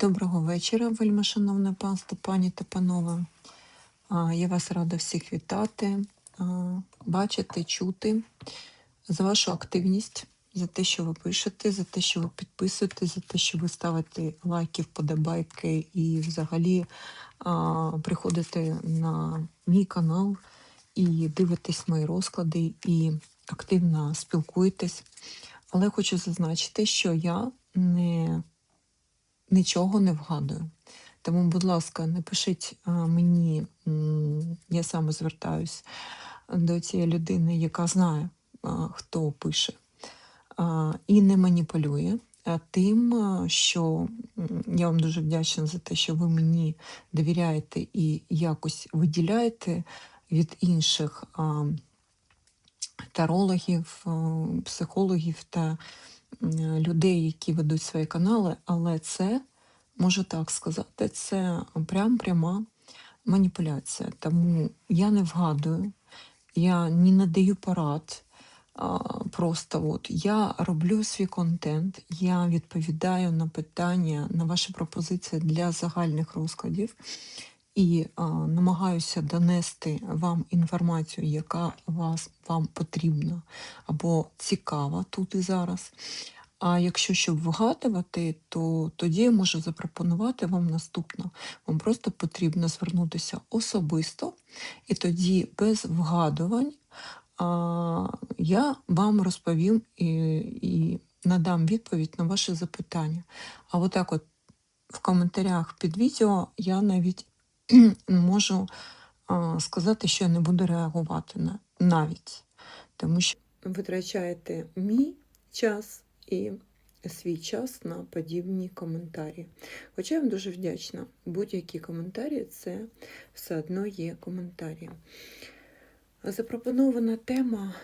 Доброго вечора, вельмишановне панство, пані та панове. Я вас рада всіх вітати, бачити, чути за вашу активність, за те, що ви пишете, за те, що ви підписуєте, за те, що ви ставите лайки, вподобайки і взагалі приходите на мій канал і дивитесь мої розклади і активно спілкуєтесь. Але хочу зазначити, що я не нічого не вгадую. Тому, будь ласка, напишіть а, мені, я саме звертаюсь до цієї людини, яка знає, хто пише, і не маніпулює. Тим, що я вам дуже вдячна за те, що ви мені довіряєте і якось виділяєте від інших тарологів, психологів та людей, які ведуть свої канали, але це, можу так сказати, це прям пряма маніпуляція. Тому я не вгадую, я не надаю порад. Просто от я роблю свій контент, я відповідаю на питання, на ваші пропозиції для загальних розкладів і а, намагаюся донести вам інформацію, яка вас вам потрібна або цікава тут і зараз. А якщо щоб вгадувати, то тоді я можу запропонувати вам наступне. Вам просто потрібно звернутися особисто, і тоді без вгадувань я вам розповім і, і надам відповідь на ваші запитання. А отак от в коментарях під відео я навіть можу сказати, що я не буду реагувати на навіть, тому що витрачаєте мій час і свій час на подібні коментарі. Хоча я вам дуже вдячна, будь-які коментарі це все одно є коментарі. Запропонована тема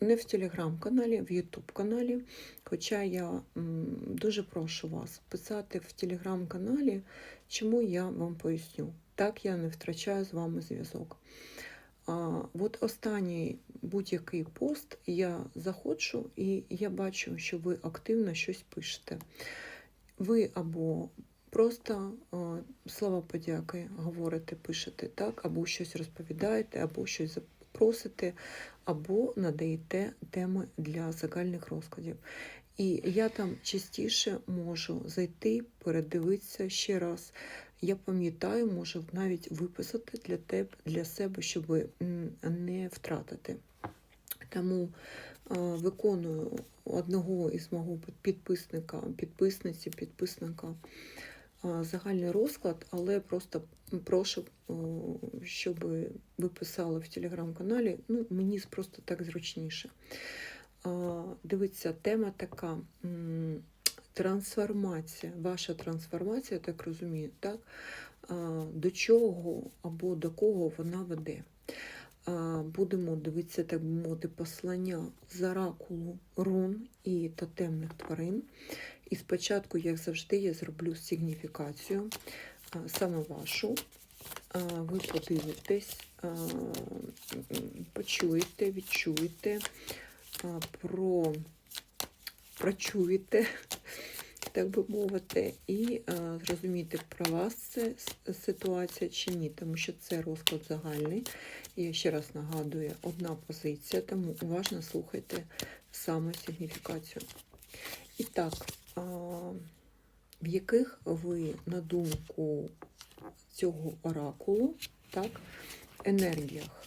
не в телеграм-каналі, в Ютуб-каналі. Хоча я дуже прошу вас писати в телеграм-каналі, чому я вам поясню. Так я не втрачаю з вами зв'язок. От останній будь-який пост я заходжу і я бачу, що ви активно щось пишете. Ви або просто слова подяки говорите, пишете, так, або щось розповідаєте, або щось просите, або надаєте теми для загальних розкладів. І я там частіше можу зайти, передивитися ще раз. Я пам'ятаю, можу навіть виписати для тебе, для себе, щоб не втратити. Тому виконую одного із мого підписника, підписниці, підписника загальний розклад, але просто прошу, щоб ви писали в телеграм-каналі. Ну, мені просто так зручніше. Дивіться, тема така. Трансформація, ваша трансформація, так розумію, так? До чого або до кого вона веде. Будемо дивитися, так би мовити, послання з оракулу рун і тотемних тварин. І спочатку, як завжди, я зроблю сигніфікацію, саме вашу. Ви подивитесь, почуєте, відчуєте, про прочуєте, так би мовити, і зрозумієте, про вас це ситуація чи ні, тому що це розклад загальний. І я ще раз нагадую, одна позиція, тому уважно слухайте саме сигніфікацію. І так, в яких ви, на думку цього оракулу, так, енергіях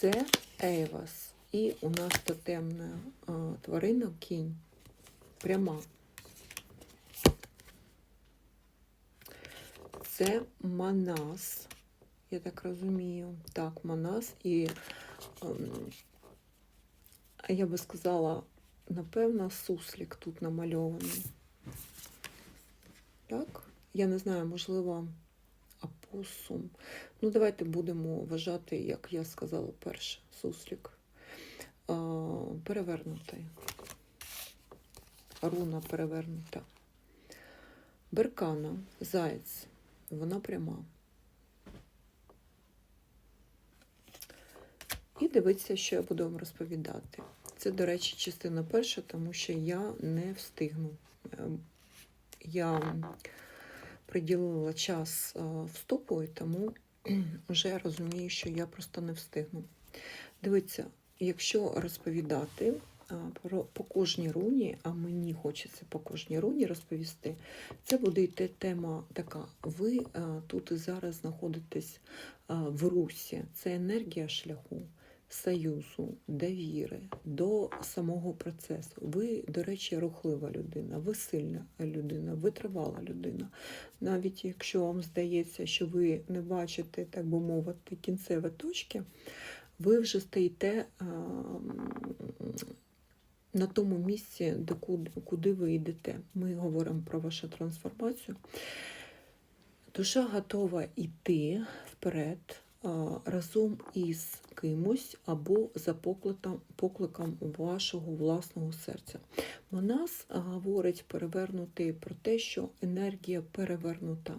Це Ейвас. І у нас тотемна тварина кінь. Пряма. Це Манас. Я так розумію. Так, Манас і ем, я би сказала, напевно, суслік тут намальований. Так? Я не знаю, можливо, апосум. Ну, давайте будемо вважати, як я сказала перше, суслік. Перевернутий. Руна перевернута. Беркана, заєць, вона пряма. І дивіться, що я буду вам розповідати. Це, до речі, частина перша, тому що я не встигну. Ем, Я приділила час е, вступу, і тому вже розумію, що я просто не встигну. Дивіться, якщо розповідати по кожній руні, а мені хочеться по кожній руні розповісти, це буде йти тема така. Ви тут і зараз знаходитесь в русі. Це енергія шляху, союзу, довіри до самого процесу. Ви, до речі, рухлива людина, ви сильна людина, витривала людина. Навіть якщо вам здається, що ви не бачите, так би мовити, кінцеві точки, ви вже стоїте на тому місці, до куди, ви йдете. Ми говоримо про вашу трансформацію. Душа готова йти вперед разом із кимось або за покликом, покликом вашого власного серця. Монас а, говорить перевернути про те, що енергія перевернута.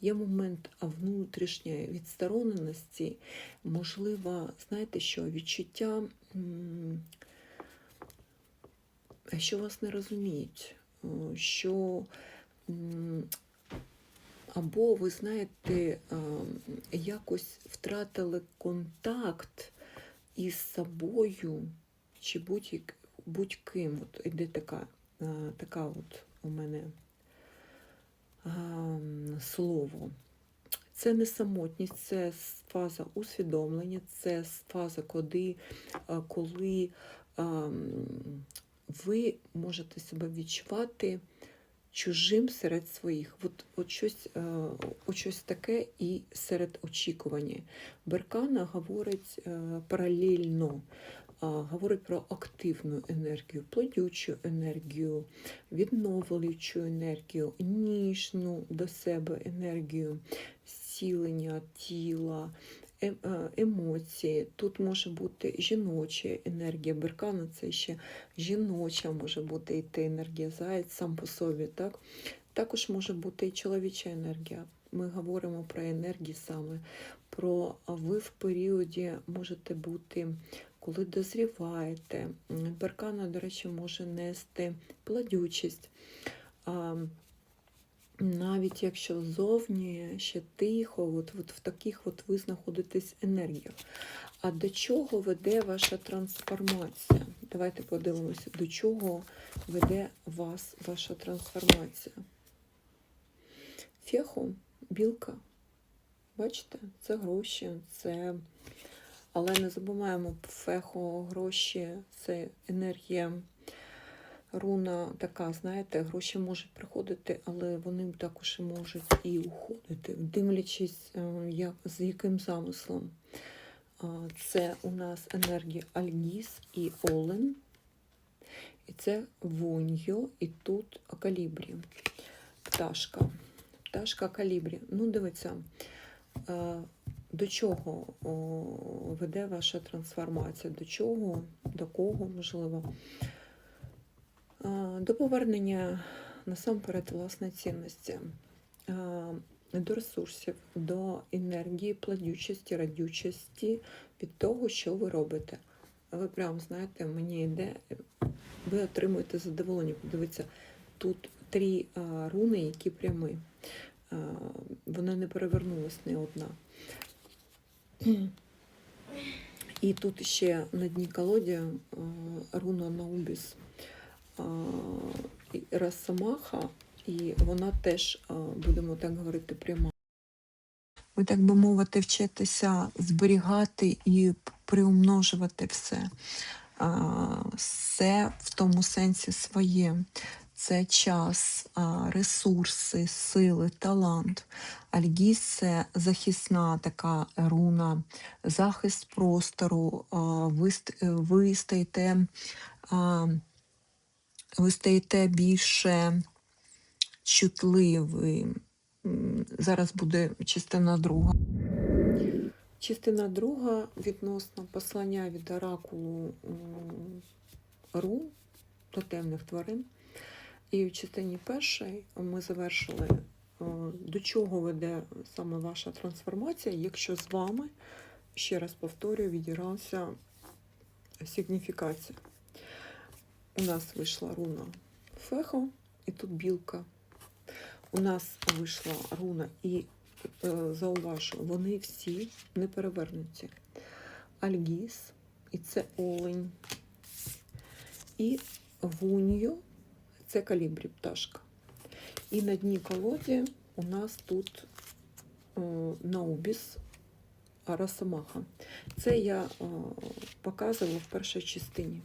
Є момент внутрішньої відстороненості, можливо, знаєте що, відчуття, що вас не розуміють, що або ви знаєте, якось втратили контакт із собою чи будь-ким. От іде така, така от у мене слово. Це не самотність, це фаза усвідомлення, це фаза, коли, коли ви можете себе відчувати чужим серед своїх. От, от, щось, е, от щось таке і серед очікування. Беркана говорить е, паралельно, говорить про активну енергію, плодючу енергію, відновлюючу енергію, ніжну до себе енергію, зцілення тіла. Е- е, Емоції, тут може бути жіноча енергія. Беркана це ще жіноча може бути йти енергія, заяць сам по собі. Так? Також може бути і чоловіча енергія. Ми говоримо про енергії саме, про ви в періоді можете бути, коли дозріваєте. Беркана, до речі, може нести плодючість. Навіть якщо зовні ще тихо, от, от в таких от ви знаходитесь енергіях. А до чого веде ваша трансформація? Давайте подивимося, до чого веде вас ваша трансформація. Феху, білка. Бачите, це гроші, це. Але не забуваємо, фехо, гроші, це енергія. Руна така, знаєте, гроші можуть приходити, але вони також можуть і уходити, дивлячись, е, як, з яким замислом. Це у нас енергія Альгіс і Олен. І це Воньо, і тут Калібрі. Пташка. Пташка Калібрі. Ну, дивіться, е, до чого веде ваша трансформація? До чого, до кого, можливо? До повернення насамперед власної цінності, до ресурсів, до енергії, плодючості, радючості від того, що ви робите. Ви прям знаєте, мені йде, ви отримуєте задоволення. Подивіться, тут три руни, які прямі. А, Вона не перевернулась не одна. І тут ще на дні колоді руна Наубіс. Росомаха, і вона теж, будемо так говорити, пряма. Ви, так би мовити, вчитеся зберігати і приумножувати все. Все в тому сенсі своє. Це час, ресурси, сили, талант. Альгіс це захисна така руна, захист простору. Ви, ви стаєте. Ви стаєте більше чутливі. М, Зараз буде частина друга. Частина друга відносно послання від оракулу Ру до темних тварин. І в частині першій ми завершили, е, до чого веде саме ваша трансформація, якщо з вами, ще раз повторюю, відігрався сигніфікація. У нас вийшла руна Фехо, і тут білка. У нас вийшла руна, і е, зауважу, вони всі не перевернуті. Альгіс, і це олень. І вунью, це калібрі пташка. І на дні колоді у нас тут е, наубіс Росомаха. Це я е, показувала в першій частині.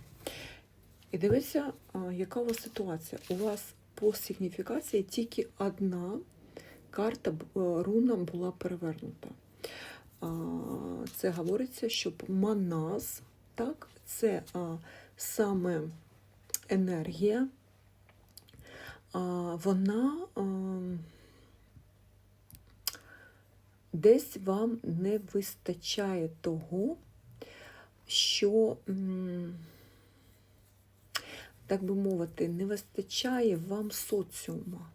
І дивіться, яка у вас ситуація. У вас по сигніфікації тільки одна карта е, руна була перевернута. Це говориться, щоб маназ, так, це саме енергія, вона десь вам не вистачає того, що, так би мовити, не вистачає вам соціума.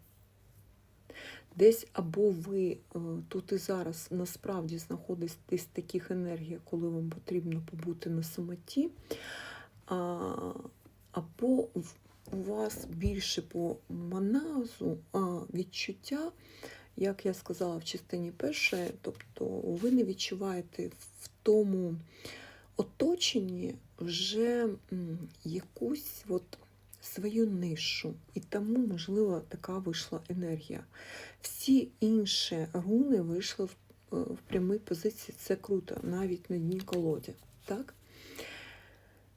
Десь або ви е, тут і зараз насправді знаходитесь в таких енергіях, коли вам потрібно побути на самоті, або у вас більше по маназу відчуття, як я сказала в частині першої, тобто ви не відчуваєте в тому оточенні вже якусь от свою нишу. І тому, можливо, така вийшла енергія. Всі інші руни вийшли в, е, в прямій позиції. Це круто, навіть на дні колоді. Так?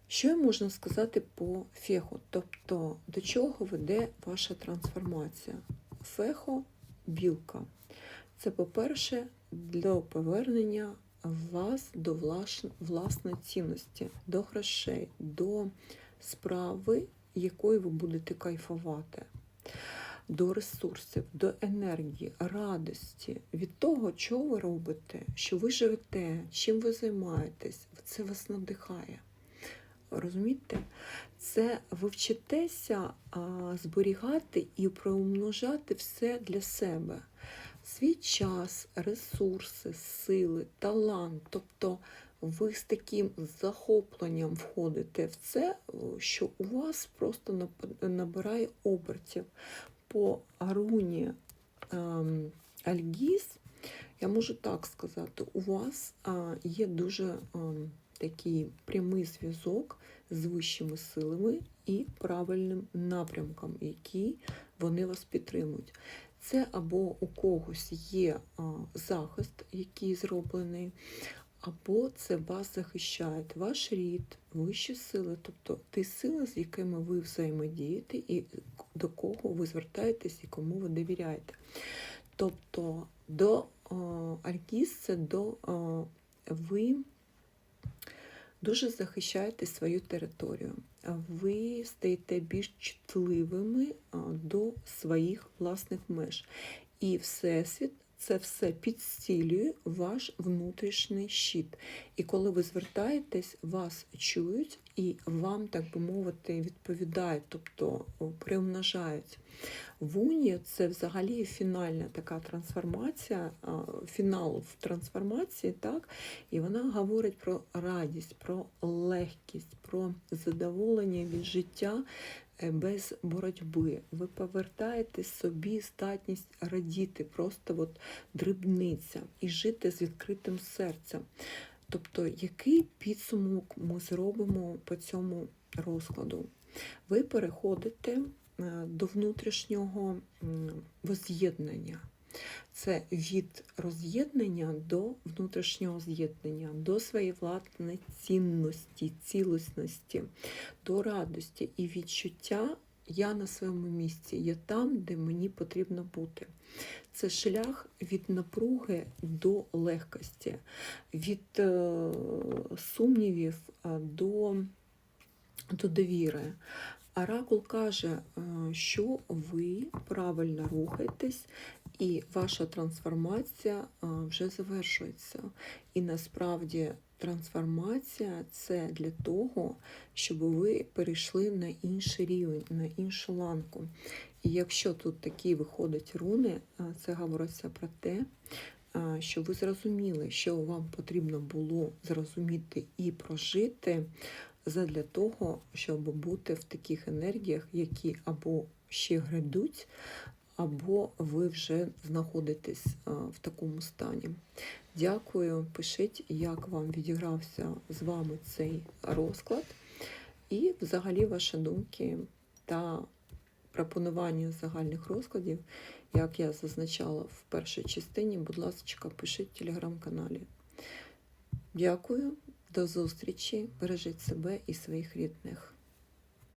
Що можна сказати по феху? Тобто, до чого веде ваша трансформація? Фехо білка. Це, по-перше, для повернення вас до власної цінності, до грошей, до справи, якої ви будете кайфувати, до ресурсів, до енергії, радості, від того, що ви робите, що ви живете, чим ви займаєтесь, це вас надихає. Розумієте? Це ви вчитеся зберігати і приумножати все для себе. Свій час, ресурси, сили, талант. Тобто ви з таким захопленням входите в це, що у вас просто набирає обертів. По Аруні ем, Альгіс, я можу так сказати, у вас а, є дуже ем, такий прямий зв'язок з вищими силами і правильним напрямком, який вони вас підтримують. Це або у когось є а, захист, який зроблений, або це вас захищає ваш рід, вищі сили, тобто ті сили, з якими ви взаємодієте, і до кого ви звертаєтесь і кому ви довіряєте. Тобто до а, Альгіс це до а, ви дуже захищаєте свою територію. Ви стаєте більш чутливими до своїх власних меж. І Всесвіт це все підсилює ваш внутрішній щит. І коли ви звертаєтесь, вас чують і вам, так би мовити, відповідають, тобто приумножають. В це взагалі фінальна така трансформація, фінал в трансформації, так? І вона говорить про радість, про легкість, про задоволення від життя без боротьби. Ви повертаєте собі здатність радіти, просто от дрібниця і жити з відкритим серцем. Тобто, який підсумок ми зробимо по цьому розкладу? Ви переходите е, до внутрішнього воз'єднання. Це від роз'єднання до внутрішнього з'єднання, до своєї власної цінності, цілісності, до радості і відчуття я на своєму місці, я там, де мені потрібно бути. Це шлях від напруги до легкості, від е, сумнівів е, до, до довіри. Оракул каже, е, що ви правильно рухаєтесь, і ваша трансформація вже завершується. І насправді трансформація це для того, щоб ви перейшли на інший рівень, на іншу ланку. І якщо тут такі виходять руни, це говориться про те, що ви зрозуміли, що вам потрібно було зрозуміти і прожити задля того, щоб бути в таких енергіях, які або ще грядуть, або ви вже знаходитесь в такому стані. Дякую. Пишіть, як вам відігрався з вами цей розклад, і взагалі ваші думки та пропонування загальних розкладів, як я зазначала в першій частині, будь ласка, пишіть в телеграм-каналі. Дякую, до зустрічі. Бережіть себе і своїх рідних.